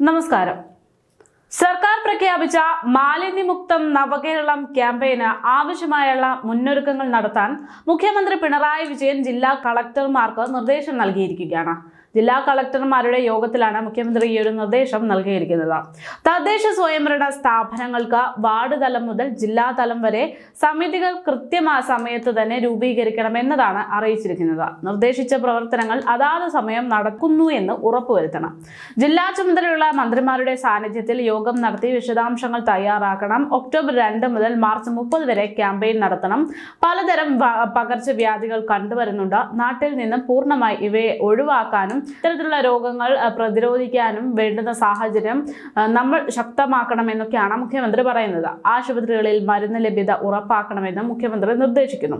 നമസ്കാരം. സർക്കാർ പ്രഖ്യാപിച്ച മാലിന്യമുക്തം നവകേരളം ക്യാമ്പയിന് ആവശ്യമായുള്ള മുന്നൊരുക്കങ്ങൾ നടത്താൻ മുഖ്യമന്ത്രി പിണറായി വിജയൻ ജില്ലാ കളക്ടർമാർക്ക് നിർദ്ദേശം നൽകിയിരിക്കുകയാണ്. ജില്ലാ കളക്ടർമാരുടെ യോഗത്തിലാണ് മുഖ്യമന്ത്രി ഈ ഒരു നിർദ്ദേശം നൽകിയിരിക്കുന്നത്. തദ്ദേശ സ്വയംഭരണ സ്ഥാപനങ്ങൾക്ക് വാർഡ് തലം മുതൽ ജില്ലാ തലം വരെ സമിതികൾ കൃത്യമായ സമയത്ത് തന്നെ രൂപീകരിക്കണമെന്നതാണ് അറിയിച്ചിരിക്കുന്നത്. നിർദ്ദേശിച്ച പ്രവർത്തനങ്ങൾ അതാത് സമയം നടക്കുന്നു എന്ന് ഉറപ്പുവരുത്തണം. ജില്ലാ ചുമതലയുള്ള മന്ത്രിമാരുടെ സാന്നിധ്യത്തിൽ യോഗം നടത്തി വിശദാംശങ്ങൾ തയ്യാറാക്കണം. ഒക്ടോബർ രണ്ട് മുതൽ മാർച്ച് മുപ്പത് വരെ ക്യാമ്പയിൻ നടത്തണം. പലതരം പകർച്ചവ്യാധികൾ കണ്ടുവരുന്നുണ്ട്. നാട്ടിൽ നിന്ന് പൂർണമായി ഇവയെ ഒഴിവാക്കാനും ഇത്തരത്തിലുള്ള രോഗങ്ങൾ പ്രതിരോധിക്കാനും വേണ്ടുന്ന സാഹചര്യം നമ്മൾ ശക്തമാക്കണമെന്നൊക്കെയാണ് മുഖ്യമന്ത്രി പറയുന്നത്. ആശുപത്രികളിൽ മരുന്ന് ലഭ്യത ഉറപ്പാക്കണമെന്നും മുഖ്യമന്ത്രി നിർദ്ദേശിക്കുന്നു.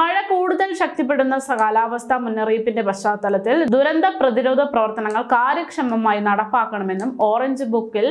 മഴ കൂടുതൽ ശക്തിപ്പെടുന്ന കാലാവസ്ഥാ മുന്നറിയിപ്പിന്റെ പശ്ചാത്തലത്തിൽ ദുരന്ത പ്രതിരോധ പ്രവർത്തനങ്ങൾ കാര്യക്ഷമമായി നടപ്പാക്കണമെന്നും ഓറഞ്ച് ബുക്കിൽ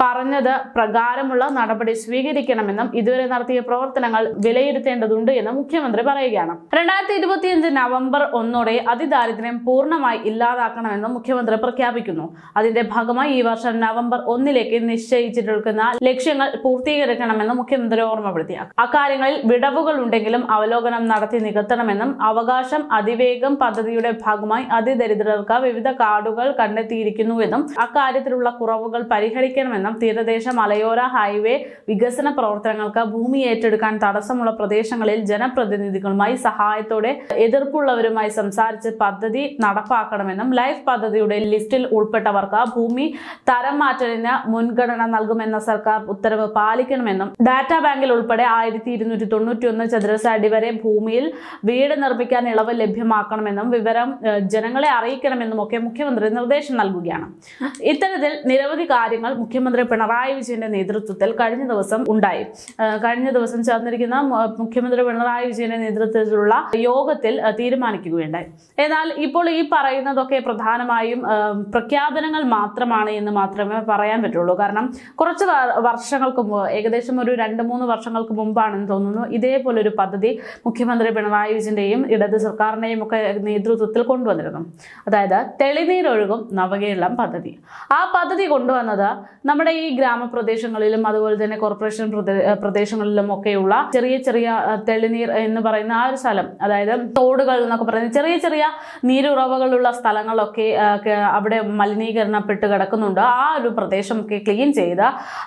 പറഞ്ഞത് പ്രകാരമുള്ള നടപടി സ്വീകരിക്കണമെന്നും ഇതുവരെ നടത്തിയ പ്രവർത്തനങ്ങൾ വിലയിരുത്തേണ്ടതുണ്ട് എന്ന് മുഖ്യമന്ത്രി പറയുകയാണ്. രണ്ടായിരത്തി ഇരുപത്തിയഞ്ച് നവംബർ ഒന്നോടെ അതിദാരിദ്ര്യം പൂർണമായി ഇല്ലാതാക്കണമെന്നും മുഖ്യമന്ത്രി പ്രഖ്യാപിക്കുന്നു. അതിന്റെ ഭാഗമായി ഈ വർഷം നവംബർ ഒന്നിലേക്ക് നിശ്ചയിച്ചിട്ടിരിക്കുന്ന ലക്ഷ്യങ്ങൾ പൂർത്തീകരിക്കണമെന്ന് മുഖ്യമന്ത്രി ഓർമ്മപ്പെടുത്തി. അക്കാര്യങ്ങളിൽ വിടവുകൾ ഉണ്ടെങ്കിലും അവലോകനം നടത്തി നികത്തണമെന്നും അവകാശം അതിവേഗം പദ്ധതിയുടെ ഭാഗമായി അതിദരിദ്രർക്ക് വിവിധ കാർഡുകൾ കണ്ടെത്തിയിരിക്കുന്നുവെന്നും അക്കാര്യത്തിലുള്ള കുറവുകൾ പരിഹരിക്കണമെന്നും തീരദേശ മലയോര ഹൈവേ വികസന പ്രവർത്തനങ്ങൾക്ക് ഭൂമി ഏറ്റെടുക്കാൻ തടസ്സമുള്ള പ്രദേശങ്ങളിൽ ജനപ്രതിനിധികളുമായി സഹായത്തോടെ എതിർപ്പുള്ളവരുമായി സംസാരിച്ച് പദ്ധതി നടപ്പാക്കണമെന്നും ലൈഫ് പദ്ധതിയുടെ ലിസ്റ്റിൽ ഉൾപ്പെട്ടവർക്ക് ഭൂമി തരം മാറ്റലിന് മുൻഗണന നൽകുമെന്ന സർക്കാർ ഉത്തരവ് പാലിക്കണമെന്നും ഡാറ്റാ ബാങ്കിൽ ഉൾപ്പെടെ ആയിരത്തി ഇരുന്നൂറ്റി തൊണ്ണൂറ്റി ഒന്ന് ചതുരശ്ര അടി വരെ ഭൂമിയിൽ വീട് നിർമ്മിക്കാൻ ഇളവ് ലഭ്യമാക്കണമെന്നും വിവരം ജനങ്ങളെ അറിയിക്കണമെന്നും ഒക്കെ മുഖ്യമന്ത്രി നിർദ്ദേശം നൽകുകയാണ്. ഇത്തരത്തിൽ നിരവധി കാര്യങ്ങൾ മുഖ്യമന്ത്രി പിണറായി വിജയന്റെ നേതൃത്വത്തിൽ കഴിഞ്ഞ ദിവസം ഉണ്ടായി. കഴിഞ്ഞ ദിവസം ചേർന്നിരിക്കുന്ന മുഖ്യമന്ത്രി പിണറായി വിജയന്റെ നേതൃത്വത്തിലുള്ള യോഗത്തിൽ തീരുമാനിക്കുകയുണ്ടായി. എന്നാൽ ഇപ്പോൾ ഈ പറയുന്നതൊക്കെ പ്രധാനമായും പ്രഖ്യാപനങ്ങൾ മാത്രമാണ് എന്ന് മാത്രമേ പറയാൻ പറ്റുള്ളൂ. കാരണം കുറച്ച് വർഷങ്ങൾക്ക് ഏകദേശം ഒരു രണ്ട് മൂന്ന് വർഷങ്ങൾക്ക് മുമ്പാണെന്ന് തോന്നുന്നു. ഇതേപോലെ ഒരു പദ്ധതി മുഖ്യമന്ത്രി പിണറായി വിജയന്റെയും ഇടത് സർക്കാരിന്റെയും ഒക്കെ നേതൃത്വത്തിൽ കൊണ്ടുവന്നിരുന്നു. അതായത് തെളിനീരൊഴുകും നവകേരളം പദ്ധതി. ആ പദ്ധതി കൊണ്ടുവന്നത് നമ്മുടെ ഈ ഗ്രാമപ്രദേശങ്ങളിലും അതുപോലെ തന്നെ കോർപ്പറേഷൻ പ്രദേശങ്ങളിലും ഒക്കെയുള്ള ചെറിയ ചെറിയ തെളിനീർ എന്ന് പറയുന്ന ആ ഒരു സ്ഥലം അതായത് തോടുകൾ എന്നൊക്കെ പറയുന്ന ചെറിയ ചെറിയ നീരുറവകളുള്ള സ്ഥലങ്ങളൊക്കെ അവിടെ മലിനീകരണപ്പെട്ട് കിടക്കുന്നുണ്ട്. ആ ഒരു പ്രദേശമൊക്കെ ക്ലീൻ ചെയ്ത്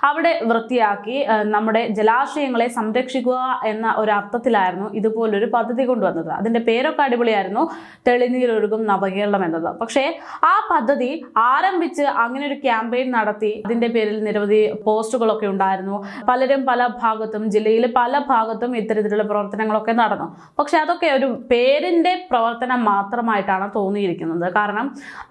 അവിടെ വൃത്തിയാക്കി നമ്മുടെ ജലാശയങ്ങളെ സംരക്ഷിക്കുക എന്ന ഒരു അർത്ഥത്തിലായിരുന്നു ഇതുപോലൊരു പദ്ധതി കൊണ്ടുവന്നത്. അതിന്റെ പേരൊക്കെ അടിപൊളിയായിരുന്നു. തെളിനീരൊഴുകും നവകേരളം എന്നത്. പക്ഷേ ആ പദ്ധതി ആരംഭിച്ച് അങ്ങനെ ഒരു ക്യാമ്പയിൻ നടത്തി അതിന്റെ പേരിൽ നിരവധി പോസ്റ്റുകളൊക്കെ ഉണ്ടായിരുന്നു. പലരും പല ഭാഗത്തും ജില്ലയിൽ പല ഭാഗത്തും ഇത്തരത്തിലുള്ള പ്രവർത്തനങ്ങളൊക്കെ നടന്നു. പക്ഷെ അതൊക്കെ ഒരു പേരിന്റെ പ്രവർത്തനം മാത്രമായിട്ടാണ് തോന്നിയിരിക്കുന്നത്. കാരണം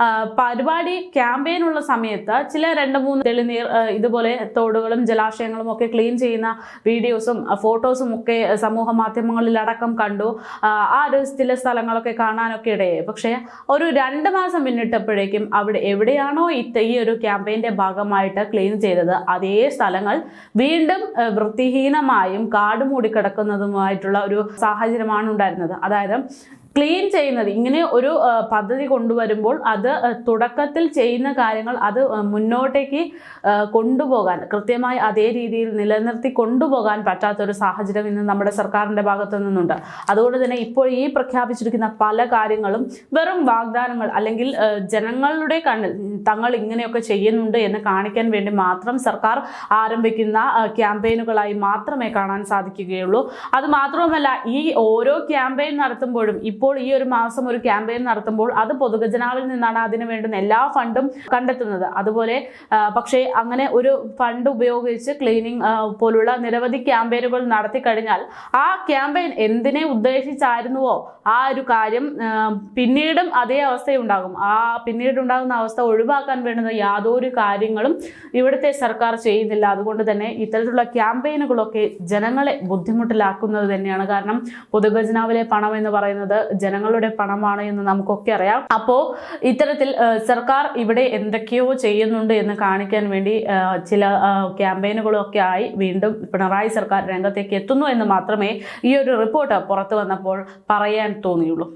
ആ, പരിപാടി ക്യാമ്പയിൻ ഉള്ള സമയത്ത് ചില രണ്ട് മൂന്ന് തെളിനീർ ഇതുപോലെ തോടുകളും ജലാശയങ്ങളും ഒക്കെ ക്ലീൻ ചെയ്യുന്ന വീഡിയോസും ഫോട്ടോസും ഒക്കെ സമൂഹ മാധ്യമങ്ങളിലടക്കം കണ്ടു. ആ, ഒരു സ്ഥലങ്ങളൊക്കെ കാണാനൊക്കെ ഇടയായി. പക്ഷേ ഒരു രണ്ട് മാസം പിന്നിട്ടപ്പോഴേക്കും അവിടെ എവിടെയാണോ ഈ ഒരു ക്യാമ്പയിന്റെ ഭാഗമായിട്ട് ക്ലീൻ ചെയ്തത് അതേ സ്ഥലങ്ങൾ വീണ്ടും വൃത്തിഹീനമായും കാട് മൂടിക്കിടക്കുന്നതുമായിട്ടുള്ള ഒരു സാഹചര്യമാണ് ഉണ്ടായിരുന്നത്. അതായത് ക്ലീൻ ചെയ്യുന്നത്. ഇങ്ങനെ ഒരു പദ്ധതി കൊണ്ടുവരുമ്പോൾ അത് തുടക്കത്തിൽ ചെയ്യുന്ന കാര്യങ്ങൾ അത് മുന്നോട്ടേക്ക് കൊണ്ടുപോകാൻ കൃത്യമായി അതേ രീതിയിൽ നിലനിർത്തി കൊണ്ടുപോകാൻ പറ്റാത്തൊരു സാഹചര്യം ഇന്ന് നമ്മുടെ സർക്കാരിന്റെ ഭാഗത്തു നിന്നുണ്ട്. അതുകൊണ്ട് തന്നെ ഇപ്പോൾ ഈ പ്രഖ്യാപിച്ചിരിക്കുന്ന പല കാര്യങ്ങളും വെറും വാഗ്ദാനങ്ങൾ അല്ലെങ്കിൽ ജനങ്ങളുടെ കണ്ണിൽ തങ്ങൾ ഇങ്ങനെയൊക്കെ ചെയ്യുന്നുണ്ട് എന്ന് കാണിക്കാൻ വേണ്ടി മാത്രം സർക്കാർ ആരംഭിക്കുന്ന ക്യാമ്പയിനുകളായി മാത്രമേ കാണാൻ സാധിക്കുകയുള്ളൂ. അത് മാത്രവുമല്ല ഈ ഓരോ ക്യാമ്പയിൻ നടത്തുമ്പോഴും ഇപ്പോൾ ഈ ഒരു മാസം ഒരു ക്യാമ്പയിൻ നടത്തുമ്പോൾ അത് പൊതുഖജനാവിൽ നിന്നാണ് അതിന് വേണ്ടുന്ന എല്ലാ ഫണ്ടും കണ്ടെത്തുന്നത്. അതുപോലെ പക്ഷേ അങ്ങനെ ഒരു ഫണ്ട് ഉപയോഗിച്ച് ക്ലീനിങ് പോലുള്ള നിരവധി ക്യാമ്പയിനുകൾ നടത്തി കഴിഞ്ഞാൽ ആ ക്യാമ്പയിൻ എന്തിനെ ഉദ്ദേശിച്ചായിരുന്നുവോ ആ ഒരു കാര്യം പിന്നീടും അതേ അവസ്ഥയുണ്ടാകും. ആ പിന്നീടുണ്ടാകുന്ന അവസ്ഥ ഒഴിവാക്കാൻ വേണ്ടുന്ന യാതൊരു കാര്യങ്ങളും ഇവിടുത്തെ സർക്കാർ ചെയ്യുന്നില്ല. അതുകൊണ്ട് തന്നെ ഇത്തരത്തിലുള്ള ക്യാമ്പയിനുകളൊക്കെ ജനങ്ങളെ ബുദ്ധിമുട്ടിലാക്കുന്നത് തന്നെയാണ്. കാരണം പൊതുഖജനാവിലെ പണം എന്ന് പറയുന്നത് ജനങ്ങളുടെ പണമാണ് എന്ന് നമുക്കൊക്കെ അറിയാം. അപ്പോൾ ഇത്തരത്തിൽ സർക്കാർ ഇവിടെ എന്തൊക്കെയോ ചെയ്യുന്നുണ്ട് എന്ന് കാണിക്കാൻ വേണ്ടി ചില ക്യാമ്പയിനുകളൊക്കെ ആയി വീണ്ടും പിണറായി സർക്കാർ രംഗത്തേക്ക് എത്തുന്നു എന്ന് മാത്രമേ ഈ ഒരു റിപ്പോർട്ട് പുറത്തു വന്നപ്പോൾ പറയാൻ തോന്നിയുള്ളൂ.